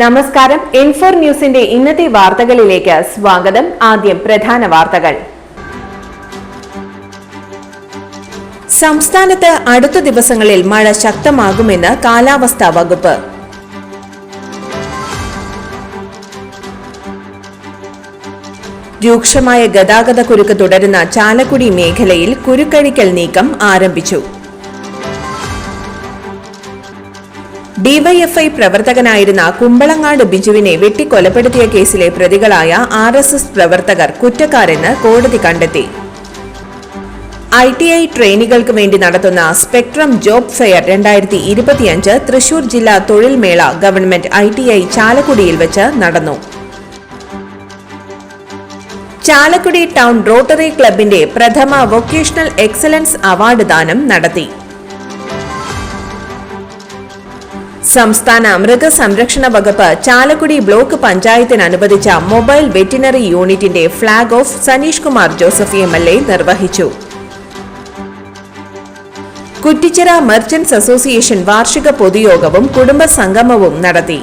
നമസ്കാരം. ഇൻഫോർ ന്യൂസിന്റെ ഇന്നത്തെ വാർത്തകളിലേക്ക് സ്വാഗതം. ആദ്യം പ്രധാന വാർത്തകൾ. സംസ്ഥാനത്ത് അടുത്ത ദിവസങ്ങളിൽ മഴ ശക്തമാകുമെന്ന് കാലാവസ്ഥാ വകുപ്പ്. രൂക്ഷമായ ഗതാഗത കുരുക്ക് തുടരുന്ന ചാലക്കുടി മേഖലയിൽ കുരുക്കഴിക്കൽ നീക്കം ആരംഭിച്ചു. ഡിവൈഎഫ്ഐ പ്രവർത്തകനായിരുന്ന കുമ്പളങ്ങാട് ബിജുവിനെ വെട്ടിക്കൊലപ്പെടുത്തിയ കേസിലെ പ്രതികളായ ആർ എസ് എസ് പ്രവർത്തകർ കുറ്റക്കാരെന്ന് കോടതി കണ്ടെത്തി. ഐ ടി ഐ ട്രെയിനികൾക്ക് വേണ്ടി നടത്തുന്ന സ്പെക്ട്രം ജോബ് ഫെയർ രണ്ടായിരത്തി ഇരുപത്തിയഞ്ച് തൃശൂർ ജില്ലാ തൊഴിൽ മേള ഗവൺമെന്റ് ഐ ടി ഐ ചാലക്കുടിയിൽ വെച്ച് നടന്നു. ചാലക്കുടി ടൗൺ റോട്ടറി ക്ലബിന്റെ പ്രഥമ വൊക്കേഷണൽ എക്സലൻസ് അവാർഡ് ദാനം നടത്തി. സംസ്ഥാന മൃഗസംരക്ഷണ വകുപ്പ് ചാലക്കുടി ബ്ലോക്ക് പഞ്ചായത്തിന് അനുവദിച്ച മൊബൈൽ വെറ്റിനറി യൂണിറ്റിന്റെ flag off Saneesh Kumar Joseph M L A നിർവഹിച്ചു. കുറ്റിച്ചിറ മെർച്ചന്റ്സ് അസോസിയേഷൻ വാർഷിക പൊതുയോഗവും കുടുംബ സംഗമവും നടത്തി.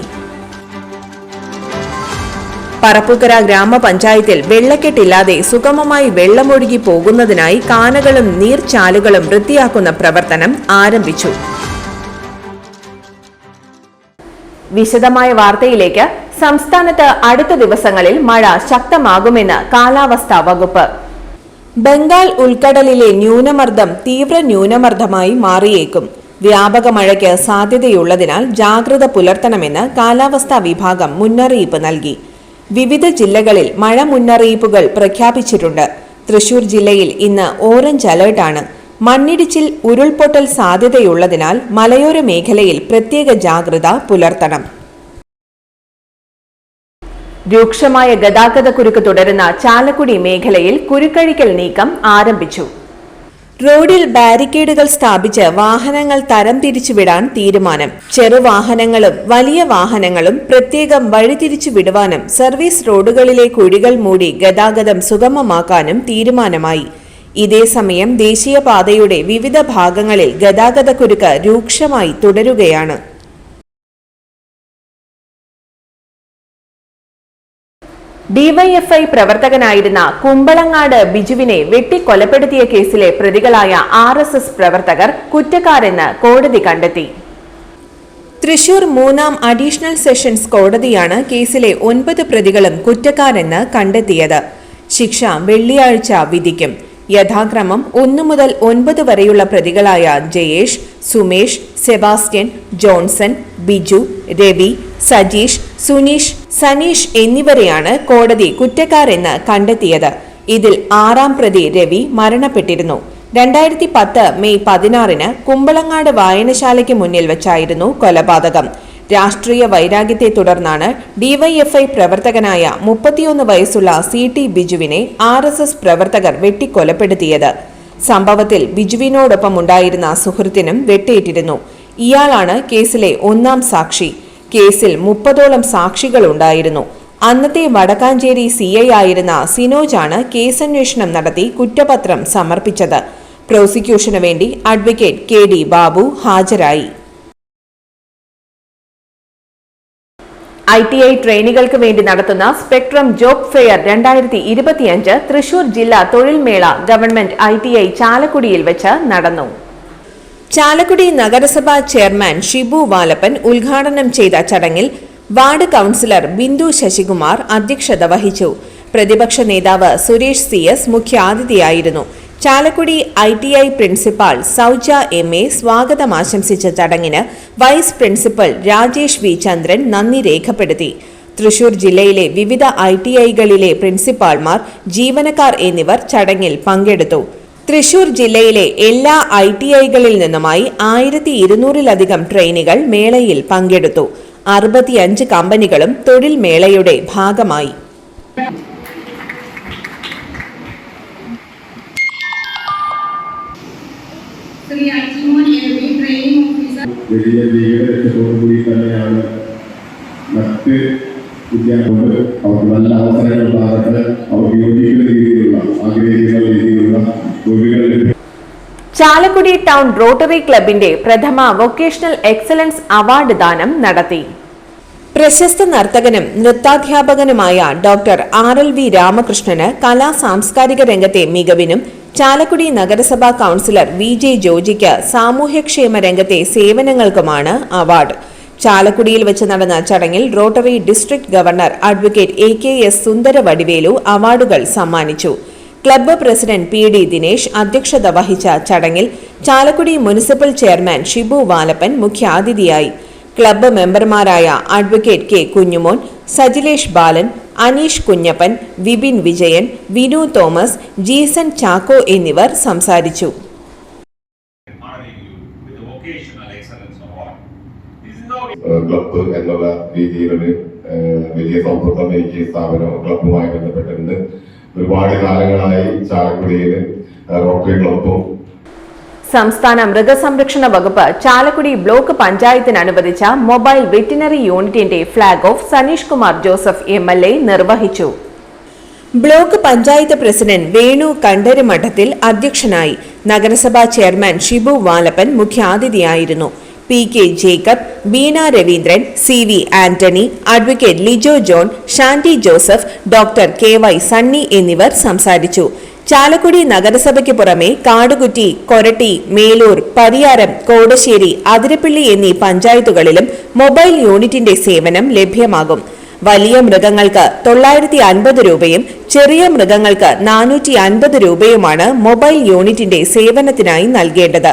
പറപ്പുക്കര ഗ്രാമപഞ്ചായത്തിൽ വെള്ളക്കെട്ടില്ലാതെ സുഗമമായി വെള്ളമൊഴുകി പോകുന്നതിനായി കാനകളും നീർച്ചാലുകളും വൃത്തിയാക്കുന്ന പ്രവർത്തനം ആരംഭിച്ചു. വിശദമായ വാർത്തയിലേക്ക് സംസ്ഥാനത്ത് അടുത്ത ദിവസങ്ങളിൽ മഴ ശക്തമാകുമെന്ന് കാലാവസ്ഥാ വകുപ്പ്. ബംഗാൾ ഉൾക്കടലിലെ ന്യൂനമർദ്ദം തീവ്ര ന്യൂനമർദ്ദമായി മാറിയേക്കും. വ്യാപക മഴയ്ക്ക് സാധ്യതയുള്ളതിനാൽ ജാഗ്രത പുലർത്തണമെന്ന് കാലാവസ്ഥാ വിഭാഗം മുന്നറിയിപ്പ് നൽകി. വിവിധ ജില്ലകളിൽ മഴ മുന്നറിയിപ്പുകൾ പ്രഖ്യാപിച്ചിട്ടുണ്ട്. തൃശൂർ ജില്ലയിൽ ഇന്ന് ഓറഞ്ച് അലേർട്ടാണ്. മണ്ണിടിച്ചിൽ ഉരുൾപൊട്ടൽ സാധ്യതയുള്ളതിനാൽ മലയോര മേഖലയിൽ പ്രത്യേക ജാഗ്രത പുലർത്തണം. രൂക്ഷമായ ഗതാഗത കുരുക്ക് തുടരുന്ന ചാലക്കുടി മേഖലയിൽ കുരുക്കഴിക്കൽ നീക്കം ആരംഭിച്ചു. റോഡിൽ ബാരിക്കേഡുകൾ സ്ഥാപിച്ച് വാഹനങ്ങൾ തരം തിരിച്ചുവിടാൻ തീരുമാനം. ചെറുവാഹനങ്ങളും വലിയ വാഹനങ്ങളും പ്രത്യേകം വഴിതിരിച്ചു വിടുവാനും സർവീസ് റോഡുകളിലെ കുഴികൾ മൂടി ഗതാഗതം സുഗമമാക്കാനും തീരുമാനമായി. ഇതേസമയം ദേശീയപാതയുടെ വിവിധ ഭാഗങ്ങളിൽ ഗതാഗതക്കുരുക്ക് രൂക്ഷമായി തുടരുകയാണ്. ഡിവൈഎഫ്ഐ പ്രവർത്തകനായിരുന്ന കുമ്പളങ്ങാട് ബിജുവിനെ വെട്ടിക്കൊലപ്പെടുത്തിയ കേസിലെ പ്രതികളായ ആർ എസ് എസ് പ്രവർത്തകർ കുറ്റക്കാരെന്ന് കോടതി കണ്ടെത്തി. തൃശൂർ മൂന്നാം അഡീഷണൽ സെഷൻസ് കോടതിയാണ് കേസിലെ ഒൻപത് പ്രതികളും കുറ്റക്കാരെന്ന് കണ്ടെത്തിയത്. ശിക്ഷ വെള്ളിയാഴ്ച വിധിക്കും. യഥാക്രമം ഒന്നു മുതൽ ഒൻപത് വരെയുള്ള പ്രതികളായ ജയേഷ് സുമേഷ് സെബാസ്റ്റ്യൻ ജോൺസൺ ബിജു രവി സജീഷ് സുനീഷ് സനീഷ് എന്നിവരെയാണ് കോടതി കുറ്റക്കാരെന്ന് കണ്ടെത്തിയത്. ഇതിൽ ആറാം പ്രതി രവി മരണപ്പെട്ടിരുന്നു. രണ്ടായിരത്തി പത്ത് മെയ് പതിനാറിന് കുമ്പളങ്ങാട് വായനശാലയ്ക്ക് മുന്നിൽ വെച്ചായിരുന്നു കൊലപാതകം. രാഷ്ട്രീയ വൈരാഗ്യത്തെ തുടർന്നാണ് ഡിവൈഎഫ്ഐ പ്രവർത്തകനായ മുപ്പത്തിയൊന്ന് വയസ്സുള്ള സി ടി ബിജുവിനെ ആർ എസ് എസ് പ്രവർത്തകർ വെട്ടിക്കൊലപ്പെടുത്തിയത്. സംഭവത്തിൽ ബിജുവിനോടൊപ്പം ഉണ്ടായിരുന്ന സുഹൃത്തിനും വെട്ടേറ്റിരുന്നു. ഇയാളാണ് കേസിലെ ഒന്നാം സാക്ഷി. കേസിൽ മുപ്പതോളം സാക്ഷികളുണ്ടായിരുന്നു. അന്നത്തെ വടക്കാഞ്ചേരി സി ഐ ആയിരുന്ന സിനോജാണ് കേസന്വേഷണം നടത്തി കുറ്റപത്രം സമർപ്പിച്ചത്. പ്രോസിക്യൂഷനു വേണ്ടി അഡ്വക്കേറ്റ് കെ ഡി ബാബു ഹാജരായി. ഐ ടി ഐ ട്രെയിനികൾക്ക് വേണ്ടി നടത്തുന്ന സ്പെക്ട്രം ജോബ് ഫെയർ രണ്ടായിരത്തി ഇരുപത്തിയഞ്ച് തൃശൂർ ജില്ലാ തൊഴിൽ മേള ഗവൺമെന്റ് ഐ ടി ഐ ചാലക്കുടിയിൽ വെച്ച് നടന്നു. ചാലക്കുടി നഗരസഭാ ചെയർമാൻ ഷിബു വാലപ്പൻ ഉദ്ഘാടനം ചെയ്ത ചടങ്ങിൽ വാർഡ് കൗൺസിലർ ബിന്ദു ശശികുമാർ അധ്യക്ഷത വഹിച്ചു. പ്രതിപക്ഷ നേതാവ് Suresh C S മുഖ്യാതിഥിയായിരുന്നു. Chalakudy I T I principal Sauja M A സ്വാഗതം ആശംസിച്ച ചടങ്ങിന് vice principal Rajesh V Chandran നന്ദി രേഖപ്പെടുത്തി. തൃശൂർ ജില്ലയിലെ വിവിധ ഐ ടി ഐകളിലെ പ്രിൻസിപ്പാൾമാർ ജീവനക്കാർ എന്നിവർ ചടങ്ങിൽ പങ്കെടുത്തു. തൃശൂർ ജില്ലയിലെ എല്ലാ ഐ ടി ഐകളിൽ നിന്നുമായി ആയിരത്തി ഇരുന്നൂറിലധികം ട്രെയിനുകൾ മേളയിൽ പങ്കെടുത്തു. അറുപത്തിയഞ്ച് കമ്പനികളും തൊഴിൽ മേളയുടെ ഭാഗമായി. വലിയ ലക്ഷ്യത്തോടുകൂടി തന്നെയാണ് മറ്റ് വിദ്യാർത്ഥികൾ അവർക്ക് നല്ല അവസരങ്ങൾ ഉണ്ടാകട്ടെ അവർക്ക് യോജിക്കുന്ന രീതിയിലുള്ള ആഗ്രഹിക്കുന്ന രീതിയിലുള്ള തൊഴിലുകൾ ചാലക്കുടി ടൗൺ റോട്ടറി ക്ലബിന്റെ പ്രഥമ വൊക്കേഷണൽ എക്സലൻസ് അവാർഡ് ദാനം നടത്തി. പ്രശസ്ത നർത്തകനും നൃത്താധ്യാപകനുമായ ഡോക്ടർ ആർ എൽ വി രാമകൃഷ്ണന് കലാ സാംസ്കാരിക രംഗത്തെ മികവിനും ചാലക്കുടി നഗരസഭാ കൗൺസിലർ വി ജെ ജോജിക്ക് സാമൂഹ്യക്ഷേമ രംഗത്തെ സേവനങ്ങൾക്കുമാണ് അവാർഡ്. ചാലക്കുടിയിൽ വെച്ച് നടന്ന ചടങ്ങിൽ rotary district governor advocate A K S Sundara Vadivelu അവാർഡുകൾ സമ്മാനിച്ചു. Club president P D Dinesh അധ്യക്ഷത വഹിച്ച ചടങ്ങിൽ ചാലക്കുടി മുനിസിപ്പൽ ചെയർമാൻ ഷിബു വാലപ്പൻ മുഖ്യാതിഥിയായി. ക്ലബ്ബ് മെമ്പർമാരായ അഡ്വക്കേറ്റ് കെ കുഞ്ഞുമോൻ സജിലേഷ് ബാലൻ അനീഷ് കുഞ്ഞപ്പൻ വിപിൻ വിജയൻ വിനു തോമസ് ജീസൺ ചാക്കോ എന്നിവർ സംസാരിച്ചു. ക്ലബ്ബ് എന്നുള്ള രീതിയിലൊരു വലിയ സ്ഥാപനം ക്ലബ്ബുമായി ബന്ധപ്പെട്ടിട്ടുണ്ട്. ഒരുപാട് കാലങ്ങളായി ചാലക്കുടിയിൽ റോട്ടറി ക്ലബ്ബും സംസ്ഥാന മൃഗസംരക്ഷണ വകുപ്പ് ചാലക്കുടി ബ്ലോക്ക് പഞ്ചായത്തിന് അനുവദിച്ച മൊബൈൽ വെറ്റിനറി യൂണിറ്റിന്റെ flag off Saneesh Kumar Joseph M L A നിർവഹിച്ചു. ബ്ലോക്ക് പഞ്ചായത്ത് പ്രസിഡന്റ് വേണു കണ്ടരുമഠത്തിൽ അധ്യക്ഷനായി നഗരസഭാ chairman Shibu Valappan മുഖ്യാതിഥിയായിരുന്നു. P K Jacob Beena Raveendran C V Antony advocate Lijo John Shanty Joseph doctor K Y Sunny എന്നിവർ സംസാരിച്ചു. ചാലക്കുടി നഗരസഭയ്ക്ക് പുറമെ കാടുകുറ്റി കൊരട്ടി മേലൂർ പരിയാരം കോടശ്ശേരി അതിരപ്പിള്ളി എന്നീ പഞ്ചായത്തുകളിലും മൊബൈൽ യൂണിറ്റിന്റെ സേവനം ലഭ്യമാകും. വലിയ മൃഗങ്ങൾക്ക് തൊള്ളായിരത്തി അൻപത് രൂപയും ചെറിയ മൃഗങ്ങൾക്ക് നാനൂറ്റി അൻപത് രൂപയുമാണ് മൊബൈൽ യൂണിറ്റിന്റെ സേവനത്തിനായി നൽകേണ്ടത്.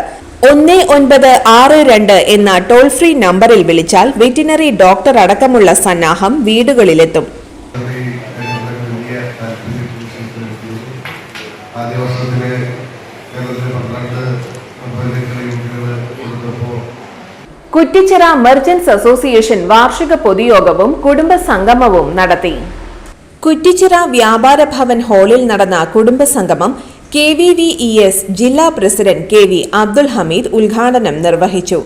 ഒന്ന് ഒൻപത് ആറ് രണ്ട് എന്ന ടോൾ ഫ്രീ നമ്പറിൽ വിളിച്ചാൽ വെറ്റിനറി ഡോക്ടർ അടക്കമുള്ള സന്നാഹം വീടുകളിലെത്തും. ആദ്യ വർഷത്തിലെ കേരളത്തിലെ പന്ത്രണ്ട് കുറ്റിച്ചിറ മെർച്ചന്റ്സ് അസോസിയേഷൻ വാർഷിക പൊതുയോഗവും കുടുംബ സംഗമവും നടത്തി. കുറ്റിച്ചിറ വ്യാപാര ഭവൻ ഹാളിൽ നടന്ന കുടുംബ സംഗമം K V V E S ജില്ലാ president K V Abdul Hameed ഉദ്ഘാടനം നിർവഹിച്ചു.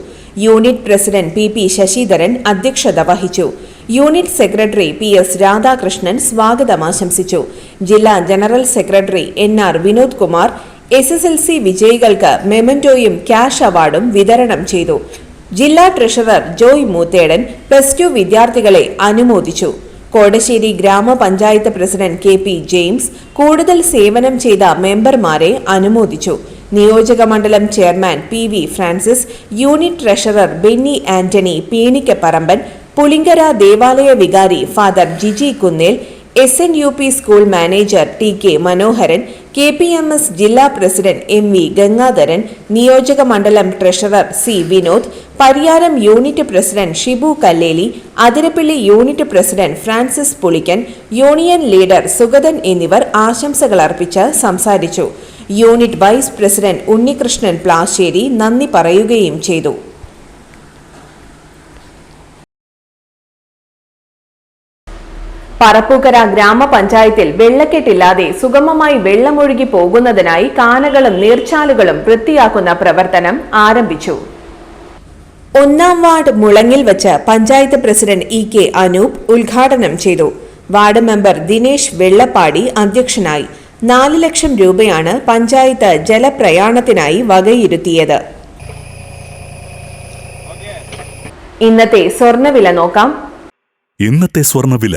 Unit president P P Sasidharan അധ്യക്ഷത വഹിച്ചു. Unit secretary P S Radhakrishnan സ്വാഗതം ആശംസിച്ചു. ജില്ലാ general secretary N R Vinod Kumar S S L C വിജയികൾക്ക് മെമന്റോയും ക്യാഷ് അവാർഡും വിതരണം ചെയ്തു. ജില്ലാ treasurer Joy Moothedan plus two വിദ്യാർത്ഥികളെ അനുമോദിച്ചു. കോടശ്ശേരി ഗ്രാമപഞ്ചായത്ത് പ്രസിഡന്റ് കെ പി ജെയിംസ് കൂടുതൽ സേവനം ചെയ്ത മെമ്പർമാരെ അനുമോദിച്ചു. നിയോജക മണ്ഡലം chairman P V Francis unit treasurer Benny Antony Peenikkaparamban Pulinkara ദേവാലയ വികാരി father Jiji Kunnel S N U P school manager T K Manoharan K P M S ജില്ലാ പ്രസിഡന്റ് എം വി ഗംഗാധരൻ നിയോജക മണ്ഡലം treasurer C Vinod Pariyaram unit president Shibu Kalleli Athirappilly unit president Francis Pulikkan union leader Sugathan എന്നിവർ ആശംസകൾ അർപ്പിച്ച് സംസാരിച്ചു. Unit vice president Unnikrishnan Plassery നന്ദി പറയുകയും ചെയ്തു. പറപ്പൂക്കര ഗ്രാമപഞ്ചായത്തിൽ വെള്ളക്കെട്ടില്ലാതെ സുഗമമായി വെള്ളമൊഴുകി പോകുന്നതിനായി കാനകളും നീർച്ചാലുകളും വൃത്തിയാക്കുന്ന പ്രവർത്തനം ആരംഭിച്ചു. ഒന്നാം വാർഡ് മുളങ്ങിൽ വച്ച് panchayat president E K Anoop ഉദ്ഘാടനം ചെയ്തു. വാർഡ് മെമ്പർ ദിനേശ് വെള്ളപ്പാടി അധ്യക്ഷനായി. നാല് ലക്ഷം രൂപയാണ് പഞ്ചായത്ത് ജലപ്രയാണത്തിനായി വകയിരുത്തിയത്. ഇന്നത്തെ സ്വർണവില നോക്കാം. ഇന്നത്തെ സ്വർണവില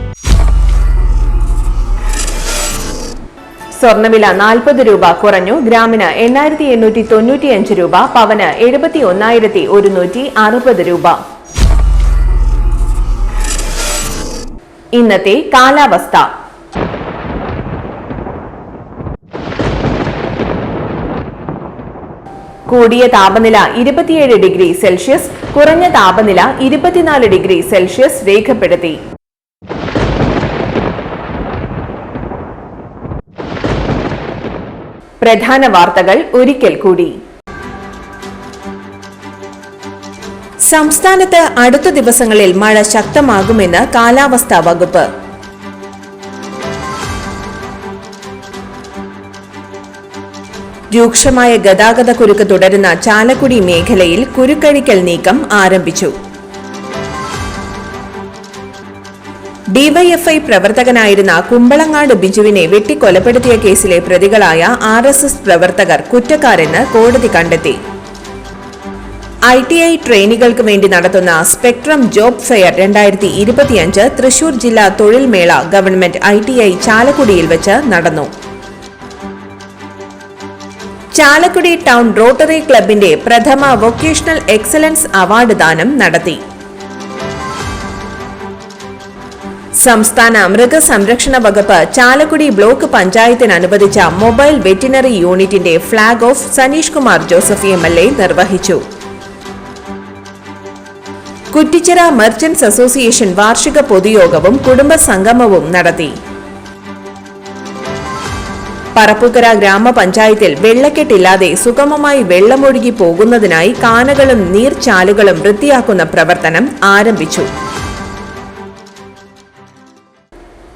സ്വർണവില നാൽപ്പത് രൂപ കുറഞ്ഞു. ഗ്രാമിന് എണ്ണായിരത്തി എണ്ണൂറ്റി തൊണ്ണൂറ്റിയഞ്ച് രൂപ പവന് എഴുപത്തി ഒന്നായിരത്തി ഒരുന്നൂറ്റി അറുപത് രൂപ. ഇന്നത്തെ കാലാവസ്ഥ. കൂടിയ താപനില ഇരുപത്തിയേഴ് ഡിഗ്രി സെൽഷ്യസ് കുറഞ്ഞ താപനില ഇരുപത്തിനാല് ഡിഗ്രി സെൽഷ്യസ് രേഖപ്പെടുത്തി. പ്രധാന വാർത്തകൾ ഒരിക്കൽ കൂടി. സംസ്ഥാനത്ത് അടുത്ത ദിവസങ്ങളിൽ മഴ ശക്തമാകുമെന്ന് കാലാവസ്ഥാ വകുപ്പ്. രൂക്ഷമായ ഗതാഗത കുരുക്ക് തുടരുന്ന ചാലക്കുടി മേഖലയിൽ കുരുക്കഴിക്കൽ നീക്കം ആരംഭിച്ചു. ഡിവൈഎഫ്ഐ പ്രവർത്തകനായിരുന്ന കുമ്പളങ്ങാട് ബിജുവിനെ വെട്ടിക്കൊലപ്പെടുത്തിയ കേസിലെ പ്രതികളായ ആർ എസ് എസ് പ്രവർത്തകർ കുറ്റക്കാരെന്ന് കോടതി കണ്ടെത്തി. ഐ ടി ഐ ട്രെയിനികൾക്ക് വേണ്ടി നടത്തുന്ന സ്പെക്ട്രം ജോബ് ഫെയർ രണ്ടായിരത്തി ഇരുപത്തിയഞ്ച് തൃശൂർ ജില്ലാ തൊഴിൽ മേള ഗവൺമെന്റ് ഐ ടി ഐ ചാലക്കുടിയിൽ വെച്ച് നടന്നു. ചാലക്കുടി ടൗൺ റോട്ടറി ക്ലബിന്റെ പ്രഥമ വൊക്കേഷണൽ എക്സലൻസ് അവാർഡ് ദാനം നടത്തി. സംസ്ഥാന മൃഗസംരക്ഷണ വകുപ്പ് ചാലക്കുടി ബ്ലോക്ക് പഞ്ചായത്തിന് അനുവദിച്ച മൊബൈൽ വെറ്റിനറി യൂണിറ്റിന്റെ flag off Saneesh Kumar Joseph M L A നിർവഹിച്ചു. കുറ്റിച്ചിറ മെർച്ചന്റ്സ് അസോസിയേഷൻ വാർഷിക പൊതുയോഗവും കുടുംബ സംഗമവും നടത്തി. പറപ്പുക്കര ഗ്രാമപഞ്ചായത്തിൽ വെള്ളക്കെട്ടില്ലാതെ സുഗമമായി വെള്ളമൊഴുകി പോകുന്നതിനായി കാനകളും നീർച്ചാലുകളും വൃത്തിയാക്കുന്ന പ്രവർത്തനം ആരംഭിച്ചു.